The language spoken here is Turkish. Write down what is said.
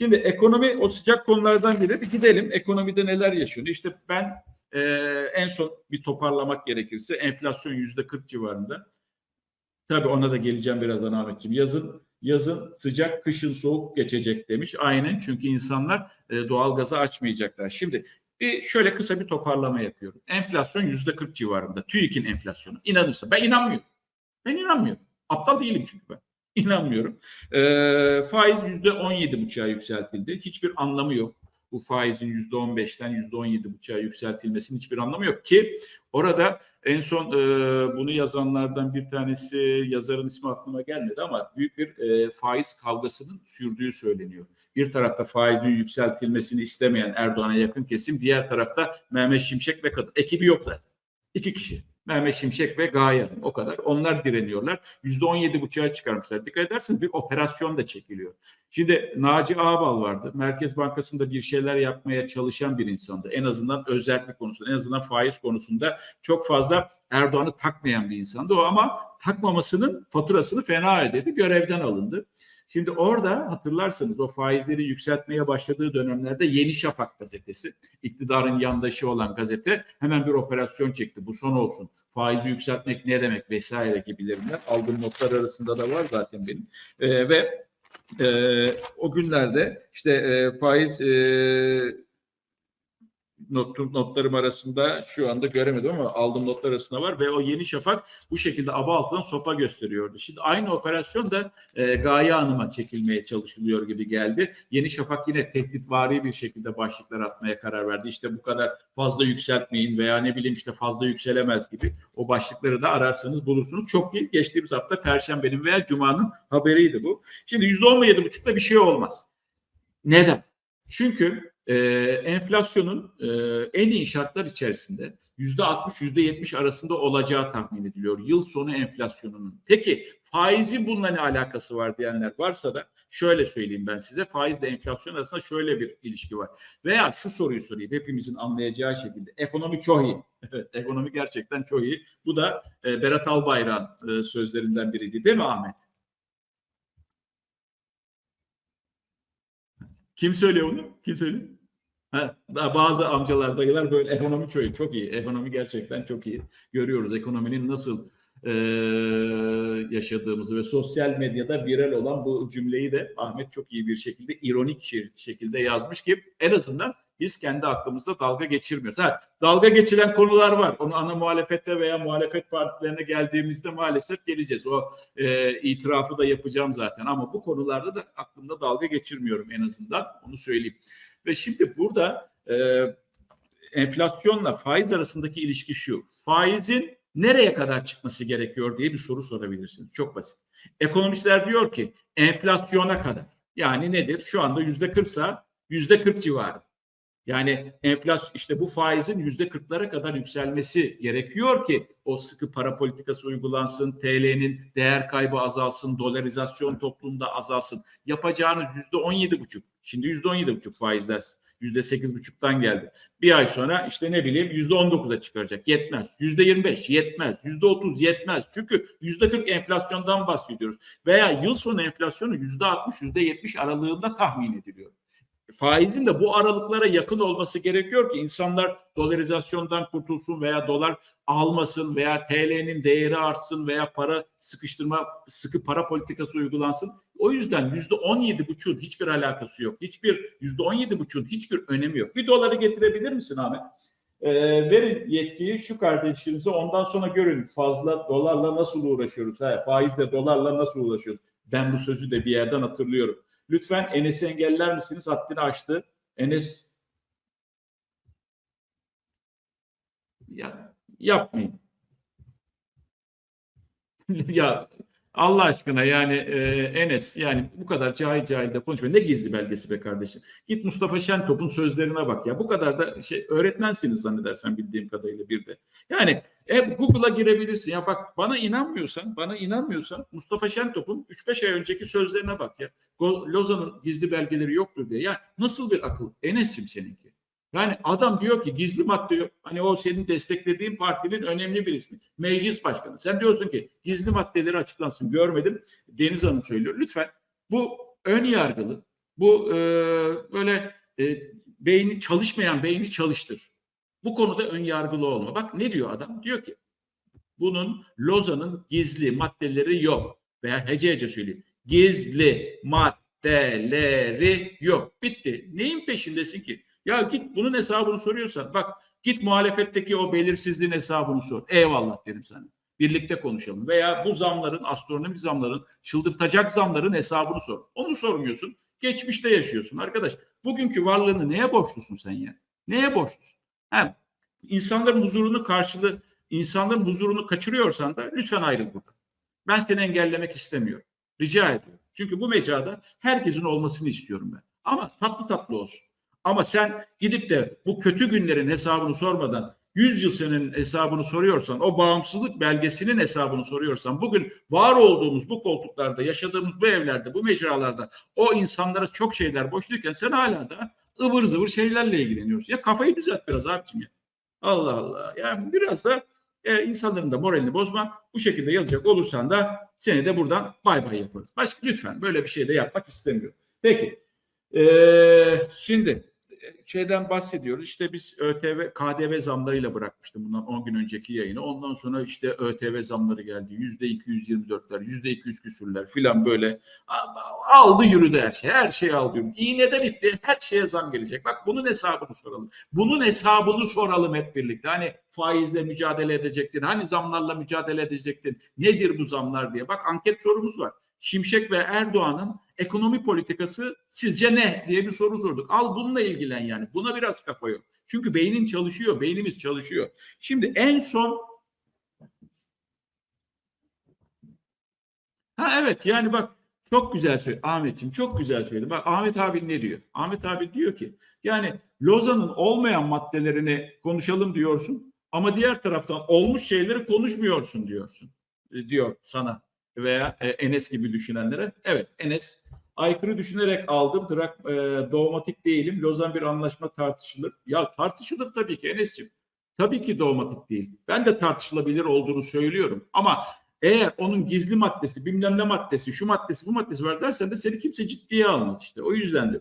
Şimdi ekonomi o sıcak konulardan biri. Bir gidelim ekonomide neler yaşanıyor. İşte ben e, en son bir toparlamak gerekirse enflasyon yüzde 40 civarında. Tabii ona da geleceğim birazdan Ahmetciğim. Yazın yazın sıcak, kışın soğuk geçecek demiş. Aynen çünkü insanlar e, doğalgazı açmayacaklar. Şimdi bir şöyle kısa bir toparlama yapıyorum. Enflasyon yüzde 40 civarında. TÜİK'in enflasyonu. İnanırsa. Ben inanmıyorum. Ben inanmıyorum. Aptal değilim çünkü ben. İnanmıyorum. E, faiz yüzde 17 buçuğa yükseltildi. Hiçbir anlamı yok. Bu faizin yüzde 15'ten yüzde 17 buçuğa yükseltilmesinin hiçbir anlamı yok ki orada en son e, bunu yazanlardan bir tanesi yazarın ismi aklıma gelmedi ama büyük bir e, faiz kavgasının sürdüğü söyleniyor. Bir tarafta faizin yükseltilmesini istemeyen Erdoğan'a yakın kesim, diğer tarafta Mehmet Şimşek ve kadın. Ekibi yok zaten. İki kişi. Mehmet Şimşek ve Gaye Hanım. O kadar. Onlar direniyorlar. Yüzde on yedi buçuğa çıkarmışlar. Dikkat ederseniz bir operasyon da çekiliyor. Şimdi Naci Ağbal vardı. Merkez Bankası'nda bir şeyler yapmaya çalışan bir insandı. En azından özellik konusunda, en azından faiz konusunda çok fazla Erdoğan'ı takmayan bir insandı. O ama takmamasının faturasını fena ödedi. Görevden alındı. Şimdi orada hatırlarsanız o faizleri yükseltmeye başladığı dönemlerde Yeni Şafak gazetesi, iktidarın yandaşı olan gazete hemen bir operasyon çekti. Bu son olsun. Faizi yükseltmek ne demek vesaire gibilerinden. Aldığım notlar arasında da var zaten benim. Ee, ve e, o günlerde işte e, faiz e, not, notlarım arasında şu anda göremedim ama aldığım notlar arasında var ve o Yeni Şafak bu şekilde aba altından sopa gösteriyordu. Şimdi aynı operasyon da e, Gaye Hanım'a çekilmeye çalışılıyor gibi geldi. Yeni Şafak yine tehditvari bir şekilde başlıklar atmaya karar verdi. İşte bu kadar fazla yükseltmeyin veya ne bileyim işte fazla yükselemez gibi o başlıkları da ararsanız bulursunuz. Çok değil geçtiğimiz hafta Perşembenin veya Cuma'nın haberiydi bu. Şimdi %17,5'da bir şey olmaz. Neden? Çünkü e, enflasyonun e, en iyi şartlar içerisinde yüzde 60 yüzde 70 arasında olacağı tahmin ediliyor yıl sonu enflasyonunun. Peki faizi bununla ne alakası var diyenler varsa da şöyle söyleyeyim ben size faizle enflasyon arasında şöyle bir ilişki var. Veya şu soruyu sorayım hepimizin anlayacağı şekilde ekonomi çok iyi. Ekonomi gerçekten çok iyi. Bu da e, Berat Albayrak'ın e, sözlerinden biriydi değil mi Ahmet? Kim söylüyor bunu? Kim söylüyor? Ha, bazı amcalar, dayılar böyle ekonomi çok çok iyi. Ekonomi gerçekten çok iyi. Görüyoruz ekonominin nasıl e, yaşadığımızı ve sosyal medyada viral olan bu cümleyi de Ahmet çok iyi bir şekilde, ironik şekilde yazmış ki en azından biz kendi aklımızda dalga geçirmiyoruz. Ha, dalga geçilen konular var. Onu ana muhalefette veya muhalefet partilerine geldiğimizde maalesef geleceğiz. O e, itirafı da yapacağım zaten. Ama bu konularda da aklımda dalga geçirmiyorum en azından. Onu söyleyeyim. Ve şimdi burada e, enflasyonla faiz arasındaki ilişki şu. Faizin nereye kadar çıkması gerekiyor diye bir soru sorabilirsiniz. Çok basit. Ekonomistler diyor ki enflasyona kadar. Yani nedir? Şu anda yüzde kırksa yüzde kırk civarı. Yani enflasyon işte bu faizin yüzde kırklara kadar yükselmesi gerekiyor ki o sıkı para politikası uygulansın, TL'nin değer kaybı azalsın, dolarizasyon toplumda azalsın. Yapacağınız yüzde on yedi buçuk. Şimdi yüzde on yedi buçuk faizler yüzde sekiz buçuktan geldi. Bir ay sonra işte ne bileyim yüzde on dokuza çıkaracak. Yetmez. Yüzde yirmi beş yetmez. Yüzde otuz yetmez. Çünkü yüzde kırk enflasyondan bahsediyoruz. Veya yıl sonu enflasyonu yüzde altmış yüzde yetmiş aralığında tahmin ediliyor faizin de bu aralıklara yakın olması gerekiyor ki insanlar dolarizasyondan kurtulsun veya dolar almasın veya TL'nin değeri artsın veya para sıkıştırma sıkı para politikası uygulansın. O yüzden yüzde on yedi buçuğun hiçbir alakası yok. Hiçbir yüzde on yedi buçuğun hiçbir önemi yok. Bir doları getirebilir misin Ahmet? E, verin yetkiyi şu kardeşinize ondan sonra görün fazla dolarla nasıl uğraşıyoruz? He, faizle dolarla nasıl uğraşıyoruz? Ben bu sözü de bir yerden hatırlıyorum. Lütfen Enes'i engeller misiniz? Haddini aştı. Enes ya yapmayın. ya Allah aşkına yani e, Enes yani bu kadar cahil cahil de konuşma. Ne gizli belgesi be kardeşim. Git Mustafa Şentop'un sözlerine bak ya. Bu kadar da şey öğretmensiniz zannedersen bildiğim kadarıyla bir de. Yani e, Google'a girebilirsin. Ya bak bana inanmıyorsan, bana inanmıyorsan Mustafa Şentop'un 3-5 ay önceki sözlerine bak ya. Lozan'ın gizli belgeleri yoktur diye. Ya nasıl bir akıl? Enes'cim seninki. Yani adam diyor ki gizli madde yok. Hani o senin desteklediğin partinin önemli bir ismi. Meclis başkanı. Sen diyorsun ki gizli maddeleri açıklansın. Görmedim. Deniz Hanım söylüyor. Lütfen bu ön yargılı, Bu e, böyle e, beyni çalışmayan beyni çalıştır. Bu konuda ön yargılı olma. Bak ne diyor adam? Diyor ki bunun Lozan'ın gizli maddeleri yok. Veya hece hece söyleyeyim. Gizli maddeleri yok. Bitti. Neyin peşindesin ki? Ya git bunun hesabını soruyorsan bak git muhalefetteki o belirsizliğin hesabını sor. Eyvallah derim sana. Birlikte konuşalım. Veya bu zamların, astronomik zamların, çıldırtacak zamların hesabını sor. Onu sormuyorsun. Geçmişte yaşıyorsun arkadaş. Bugünkü varlığını neye borçlusun sen ya? Neye borçlusun? Hem insanların huzurunu karşılığı, insanların huzurunu kaçırıyorsan da lütfen ayrıl buradan. Ben seni engellemek istemiyorum. Rica ediyorum. Çünkü bu mecrada herkesin olmasını istiyorum ben. Ama tatlı tatlı olsun. Ama sen gidip de bu kötü günlerin hesabını sormadan 100 yıl senin hesabını soruyorsan, o bağımsızlık belgesinin hesabını soruyorsan, bugün var olduğumuz bu koltuklarda, yaşadığımız bu evlerde, bu mecralarda o insanlara çok şeyler boşluyken sen hala da ıvır zıvır şeylerle ilgileniyorsun. Ya kafayı düzelt biraz abicim ya. Allah Allah. Yani biraz da e, insanların da moralini bozma. Bu şekilde yazacak olursan da seni de buradan bay bay yaparız. Başka lütfen böyle bir şey de yapmak istemiyorum. Peki. Ee, şimdi şeyden bahsediyoruz. İşte biz ÖTV, KDV zamlarıyla bırakmıştım bundan 10 gün önceki yayını. Ondan sonra işte ÖTV zamları geldi. Yüzde 224'ler, yüzde 200 küsürler filan böyle aldı yürüdü her şey. Her şey aldı yürüdü. İğneden ipliğe her şeye zam gelecek. Bak bunun hesabını soralım. Bunun hesabını soralım hep birlikte. Hani faizle mücadele edecektin, hani zamlarla mücadele edecektin. Nedir bu zamlar diye. Bak anket sorumuz var. Şimşek ve Erdoğan'ın ekonomi politikası sizce ne diye bir soru sorduk. Al bununla ilgilen yani. Buna biraz kafa yok. Çünkü beynin çalışıyor, beynimiz çalışıyor. Şimdi en son Ha evet yani bak çok güzel söyledi Ahmetciğim çok güzel söyledi. Bak Ahmet abi ne diyor? Ahmet abi diyor ki yani Lozan'ın olmayan maddelerini konuşalım diyorsun ama diğer taraftan olmuş şeyleri konuşmuyorsun diyorsun e, diyor sana veya e, Enes gibi düşünenlere. Evet Enes aykırı düşünerek aldım. Drak, e, dogmatik değilim. Lozan bir anlaşma tartışılır. Ya tartışılır tabii ki Enes'ciğim. Tabii ki dogmatik değil. Ben de tartışılabilir olduğunu söylüyorum. Ama eğer onun gizli maddesi, bilmem ne maddesi, şu maddesi, bu maddesi var dersen de seni kimse ciddiye almaz işte. O yüzden de